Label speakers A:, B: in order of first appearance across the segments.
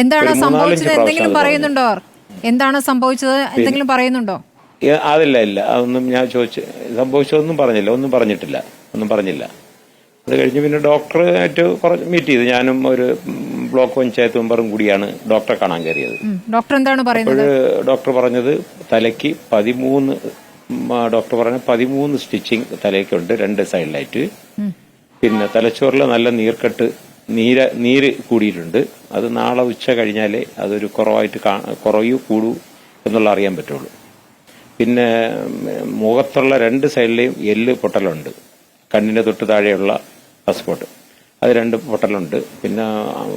A: എന്താണ് സംഭവിച്ചത് എന്തെങ്കിലും പറയുന്നുണ്ടോ? എന്താണ് സംഭവിച്ചത്? എന്തെങ്കിലും പറയുന്നുണ്ടോ?
B: അതില്ല ഇല്ല. അതൊന്നും ഞാൻ ചോദിച്ചു സംഭവിച്ചതൊന്നും പറഞ്ഞില്ല. ഒന്നും പറഞ്ഞിട്ടില്ല. ഒന്നും പറഞ്ഞില്ല. അത് കഴിഞ്ഞ് പിന്നെ ഡോക്ടറായിട്ട് കുറച്ച് മീറ്റ് ചെയ്തു. ഞാനും ഒരു ബ്ലോക്ക് പഞ്ചായത്ത് മെമ്പറും കൂടിയാണ് ഡോക്ടറെ കാണാൻ കയറിയത്.
A: ഡോക്ടർ എന്താണ് പറയുന്നത്?
B: ഡോക്ടർ പറഞ്ഞത് തലയ്ക്ക് പതിമൂന്ന് ഡോക്ടർ പറഞ്ഞ പതിമൂന്ന് സ്റ്റിച്ചിങ് തലയ്ക്കുണ്ട്. രണ്ട് സൈഡിലായിട്ട് പിന്നെ തലച്ചോറിൽ നല്ല നീർക്കെട്ട് നീര നീര് കൂടിയിട്ടുണ്ട്. അത് നാളെ ഉച്ച കഴിഞ്ഞാലേ അതൊരു കുറവായിട്ട് കാ- കുറയൂ കൂടൂ എന്നുള്ള അറിയാൻ പറ്റുള്ളൂ. പിന്നെ മുഖത്തുള്ള രണ്ട് സൈഡിലെയും എല്ല് പൊട്ടലുണ്ട്. കണ്ണിന്റെ തൊട്ട് താഴെയുള്ള പാസ്പോർട്ട് അത് രണ്ട് പൊട്ടലുണ്ട്. പിന്നെ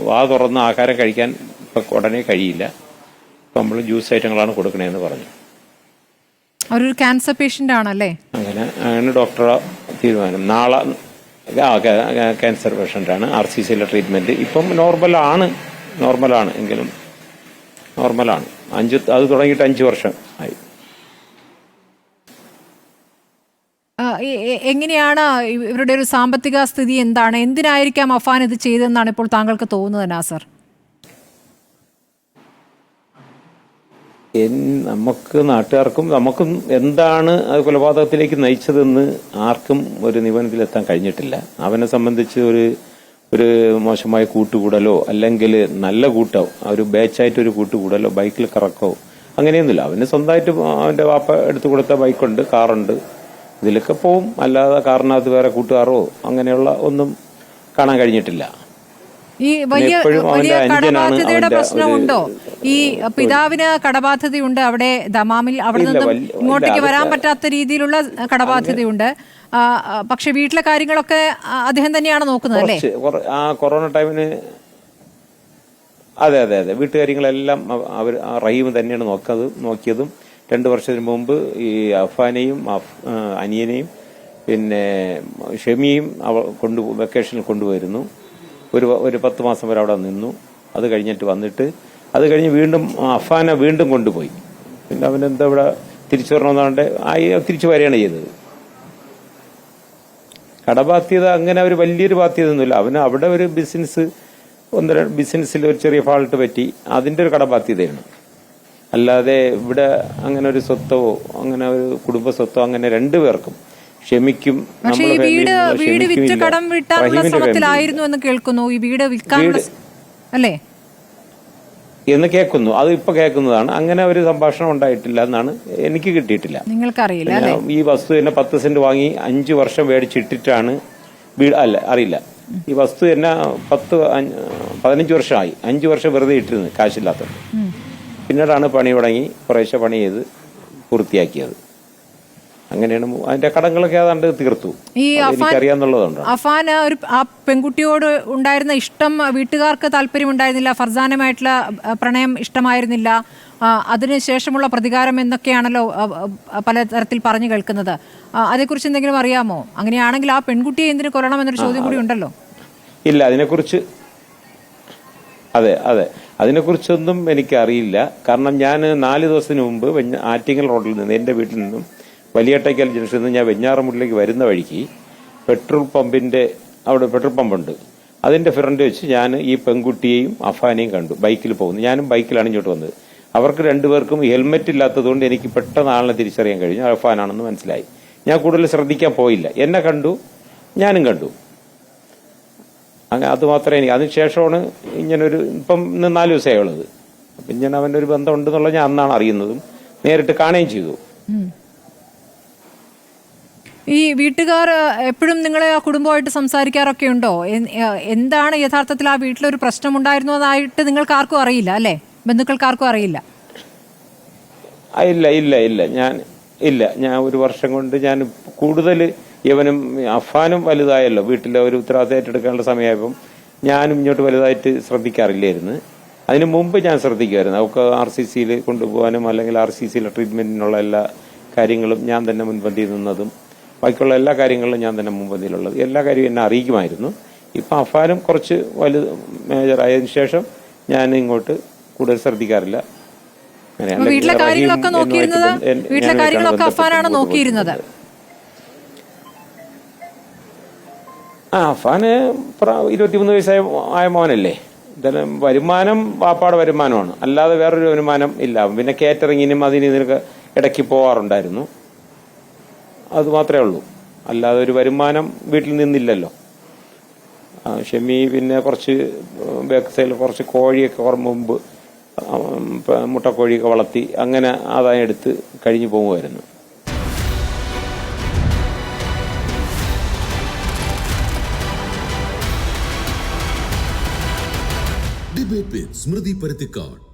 B: വാ തുറന്ന് ആഹാരം കഴിക്കാൻ ഇപ്പം ഉടനെ കഴിയില്ല. ഇപ്പം നമ്മൾ ജ്യൂസ് ഐറ്റങ്ങളാണ് കൊടുക്കണേന്ന് പറഞ്ഞു.
A: അവരൊരു ക്യാൻസർ പേഷ്യന്റ് ആണല്ലേ?
B: അങ്ങനെ അങ്ങനെ ഡോക്ടറെ തീരുമാനം. നാളെ ക്യാൻസർ പേഷ്യന്റാണ് ആർ സി സിയിലെ ട്രീറ്റ്മെന്റ് ഇപ്പം നോർമലാണ് നോർമലാണ് എങ്കിലും നോർമലാണ് അഞ്ച് അത് തുടങ്ങിയിട്ട് അഞ്ച് വർഷം ആയി.
A: എങ്ങനെയാണ് ഇവരുടെ ഒരു സാമ്പത്തിക സ്ഥിതി എന്താണ്? എന്തിനായിരിക്കാം അഫാൻ ഇത് ചെയ്തതെന്നാണ് ഇപ്പോൾ താങ്കൾക്ക് തോന്നുന്നത് നാസർ?
B: നമുക്ക് നാട്ടുകാർക്കും നമുക്കും എന്താണ് അത് കൊലപാതകത്തിലേക്ക് നയിച്ചതെന്ന് ആർക്കും ഒരു നിഗമനത്തിലെത്താൻ കഴിഞ്ഞിട്ടില്ല. അവനെ സംബന്ധിച്ച് ഒരു ഒരു മോശമായ കൂട്ടുകൂടലോ അല്ലെങ്കിൽ നല്ല കൂട്ടോ ഒരു ബാച്ചായിട്ട് ഒരു കൂട്ടുകൂടലോ ബൈക്കിൽ കറക്കോ അങ്ങനെയൊന്നുമില്ല. അവന് സ്വന്തമായിട്ട് അവന്റെ വാപ്പ എടുത്തു കൊടുത്ത ബൈക്കുണ്ട് കാറുണ്ട്. ഇതിലൊക്കെ പോവും. അല്ലാതെ കാറിനകത്ത് വേറെ കൂട്ടുകാരോ അങ്ങനെയുള്ള ഒന്നും കാണാൻ കഴിഞ്ഞിട്ടില്ല.
A: ഈ വലിയ വലിയ കടബാധ്യതയുടെ
B: അവന്റെ
A: പ്രശ്നമുണ്ടോ? ഈ പിതാവിന് കടബാധ്യതയുണ്ട് അവിടെ ദമാമിൽ അവിടെ നിന്നും ഇങ്ങോട്ടേക്ക് വരാൻ പറ്റാത്ത രീതിയിലുള്ള കടബാധ്യതയുണ്ട്. പക്ഷെ വീട്ടിലെ കാര്യങ്ങളൊക്കെ അദ്ദേഹം തന്നെയാണ് നോക്കുന്നത് അല്ലേ?
B: ആ കൊറോണ ടൈമിന് അതെ അതെ അതെ. വീട്ടുകാര്യങ്ങളെല്ലാം അവ- അവർ റഹീം തന്നെയാണ് നോക്കത് നോക്കിയതും. രണ്ടു വർഷത്തിന് മുമ്പ് ഈ അഫാനെയും അനിയനെയും പിന്നെ ഷെമിയും അവ കൊണ്ടു വെക്കേഷനിൽ കൊണ്ടുപോയിരുന്നു. ഒരു ഒരു പത്ത് മാസം വരെ അവിടെ നിന്നു. അത് കഴിഞ്ഞിട്ട് വന്നിട്ട് അത് കഴിഞ്ഞ് വീണ്ടും അഫാനെ വീണ്ടും കൊണ്ടുപോയി. പിന്നെ അവൻ എന്താ ഇവിടെ തിരിച്ചു വരണമെന്നാണ്ട് ആയി തിരിച്ചു വരികയാണ് ചെയ്തത്. കടബാധ്യത അങ്ങനെ ഒരു വലിയൊരു ബാധ്യതയൊന്നുമില്ല. അവന് അവിടെ ഒരു ബിസിനസ് ഒന്നര ബിസിനസ്സിൽ ഒരു ചെറിയ ഫാൾട്ട് പറ്റി അതിന്റെ ഒരു കടബാധ്യതയാണ്. അല്ലാതെ ഇവിടെ അങ്ങനെ ഒരു സ്വത്തോ അങ്ങനെ ഒരു കുടുംബ സ്വത്തോ അങ്ങനെ രണ്ടു
A: പേർക്കും ക്ഷമിക്കും വീട് വീട് വിറ്റ് കടം വിട്ടാനുള്ള ശ്രമത്തിലായിരുന്നു എന്ന് കേൾക്കുന്നു. ഈ വീട് വിൽക്കാനുള്ള അല്ലേ?
B: എന്ന് കേൾക്കുന്നു. അത് ഇപ്പൊ കേൾക്കുന്നതാണ്. അങ്ങനെ ഒരു സംഭാഷണം ഉണ്ടായിട്ടില്ല എന്നാണ് എനിക്ക് കിട്ടിയിട്ടില്ല.
A: നിങ്ങൾക്കറിയില്ല
B: ഈ വസ്തു തന്നെ പത്ത് സെന്റ് വാങ്ങി അഞ്ചു വർഷം മേടിച്ചിട്ടിട്ടാണ് വീട് അല്ല അറിയില്ല. ഈ വസ്തു തന്നെ പത്ത് പതിനഞ്ച് വർഷമായി. അഞ്ചു വർഷം വെറുതെ ഇട്ടിരുന്നു കാശില്ലാത്തത് പിന്നീടാണ് പണി തുടങ്ങി കുറേശ്ശെ പണി ചെയ്ത് പൂർത്തിയാക്കിയത്. അങ്ങനെയാണ് അതിന്റെ കടങ്ങളൊക്കെ ഏതാണ്ട് തീർത്തു.
A: ഈ
B: അത്
A: അഫാൻ
B: എനിക്കറിയാന്നുള്ളതുകൊണ്ടാണ്.
A: ഒരു ആ പെൺകുട്ടിയോട് ഉണ്ടായിരുന്ന ഇഷ്ടം വീട്ടുകാർക്ക് താല്പര്യമുണ്ടായിരുന്നില്ല ഫർസാനുമായിട്ടുള്ള പ്രണയം ഇഷ്ടമായിരുന്നില്ല അതിനുശേഷമുള്ള പ്രതികാരം എന്നൊക്കെയാണല്ലോ പല തരത്തിൽ പലതരത്തിൽ പറഞ്ഞു കേൾക്കുന്നത്. അതേക്കുറിച്ച് എന്തെങ്കിലും അറിയാമോ? അങ്ങനെയാണെങ്കിൽ ആ പെൺകുട്ടിയെ എന്തിനു കൊല്ലണം എന്നൊരു ചോദ്യം കൂടി ഉണ്ടല്ലോ.
B: ഇല്ല അതിനെക്കുറിച്ച് അതെ അതെ. അതിനെക്കുറിച്ചൊന്നും എനിക്കറിയില്ല. കാരണം ഞാൻ നാല് ദിവസത്തിന് മുമ്പ് ആറ്റിങ്ങൽ റോഡിൽ നിന്ന് എന്റെ വീട്ടിൽ നിന്നും വലിയട്ടയ്ക്കൽ ജംഗ്ഷനിൽ നിന്ന് ഞാൻ വെഞ്ഞാറമൂട്ടിലേക്ക് വരുന്ന വഴിക്ക് പെട്രോൾ പമ്പിന്റെ അവിടെ പെട്രോൾ പമ്പുണ്ട്. അതിന്റെ ഫ്രണ്ട് വെച്ച് ഞാൻ ഈ പെൺകുട്ടിയെയും അഫാനെയും കണ്ടു. ബൈക്കിൽ പോകുന്നു. ഞാനും ബൈക്കിലാണ് ഇങ്ങോട്ട് വന്നത്. അവർക്ക് രണ്ടുപേർക്കും ഹെൽമെറ്റ് ഇല്ലാത്തതുകൊണ്ട് എനിക്ക് പെട്ടെന്ന് ആളിനെ തിരിച്ചറിയാൻ കഴിഞ്ഞു. അഫാനാണെന്ന് മനസ്സിലായി. ഞാൻ കൂടുതൽ ശ്രദ്ധിക്കാൻ പോയില്ല. എന്നെ കണ്ടു. ഞാനും കണ്ടു. അങ്ങനെ അത് മാത്രമേ എനിക്ക് അതിനുശേഷമാണ് ഇങ്ങനൊരു ഇപ്പം നാല് ദിവസമേ ഉള്ളത്. അപ്പം ഇങ്ങനെ അവന്റെ ഒരു ബന്ധം ഉണ്ടെന്നുള്ളത് ഞാൻ അന്നാണ് അറിയുന്നതും നേരിട്ട് കാണുകയും ചെയ്തു.
A: ഈ വീട്ടുകാർ എപ്പോഴും നിങ്ങളെ ആ കുടുംബമായിട്ട് സംസാരിക്കാറൊക്കെ ഉണ്ടോ? എന്താണ് യഥാർത്ഥത്തിൽ ആ വീട്ടിലൊരു പ്രശ്നം ഉണ്ടായിരുന്നതായിട്ട് നിങ്ങൾക്ക് ആർക്കും അറിയില്ല അല്ലേ? ബന്ധുക്കൾക്ക് ആർക്കും അറിയില്ല
B: ഇല്ല ഇല്ല ഇല്ല. ഞാൻ ഇല്ല. ഞാൻ ഒരു വർഷം കൊണ്ട് ഞാൻ കൂടുതൽ ഇവനും അഫാനും വലുതായല്ലോ. വീട്ടിലെ ഒരു ഉത്തരവാദിത്തം ഏറ്റെടുക്കാനുള്ള സമയമായപ്പം ഞാനും ഇങ്ങോട്ട് വലുതായിട്ട് ശ്രദ്ധിക്കാറില്ലായിരുന്നു. അതിനു മുമ്പ് ഞാൻ ശ്രദ്ധിക്കുമായിരുന്നു. അവർക്ക് ആർ സി സിയിൽ കൊണ്ടുപോകാനും അല്ലെങ്കിൽ ആർ സി സിയിലെ ട്രീറ്റ്മെന്റിനുള്ള എല്ലാ കാര്യങ്ങളും ഞാൻ തന്നെ മുൻപന്തിയിൽ നിന്നതും ബാക്കിയുള്ള എല്ലാ കാര്യങ്ങളിലും ഞാൻ തന്നെ മുൻപന്തിയിലുള്ളത്. എല്ലാ കാര്യവും എന്നെ അറിയിക്കുമായിരുന്നു. ഇപ്പം അഫാനും കുറച്ച് വലുത് മേജർ ആയതിനു ശേഷം ഞാൻ ഇങ്ങോട്ട് കൂടുതൽ ശ്രദ്ധിക്കാറില്ല.
A: വീട്ടിലെ കാര്യങ്ങളൊക്കെ നോക്കിയിരുന്നത് വീട്ടിലെ കാര്യങ്ങളൊക്കെ അഫാനാണ് നോക്കിയിരുന്നത്.
B: ആ അഫാന് ഇരുപത്തിമൂന്ന് വയസ്സായ ആയ മോനല്ലേ? ഇതെല്ലാം വരുമാനം വാപ്പാടെ വരുമാനമാണ്. അല്ലാതെ വേറൊരു വരുമാനം ഇല്ല. പിന്നെ കേറ്ററിങ്ങിനും അതിന് ഇതിനൊക്കെ ഇടയ്ക്ക് പോവാറുണ്ടായിരുന്നു. അത് മാത്രമേ ഉള്ളൂ. അല്ലാതെ ഒരു വരുമാനം വീട്ടിൽ നിന്നില്ലല്ലോ. ഷെമി പിന്നെ കുറച്ച് ബാക്ക് സൈഡിൽ കുറച്ച് കോഴിയൊക്കെ കുറ മുമ്പ് മുട്ടക്കോഴിയൊക്കെ വളർത്തി അങ്ങനെ ആദായം എടുത്ത് കഴിഞ്ഞു പോകുമായിരുന്നു.
C: സ്മൃതി പരുത്തിക്കാട്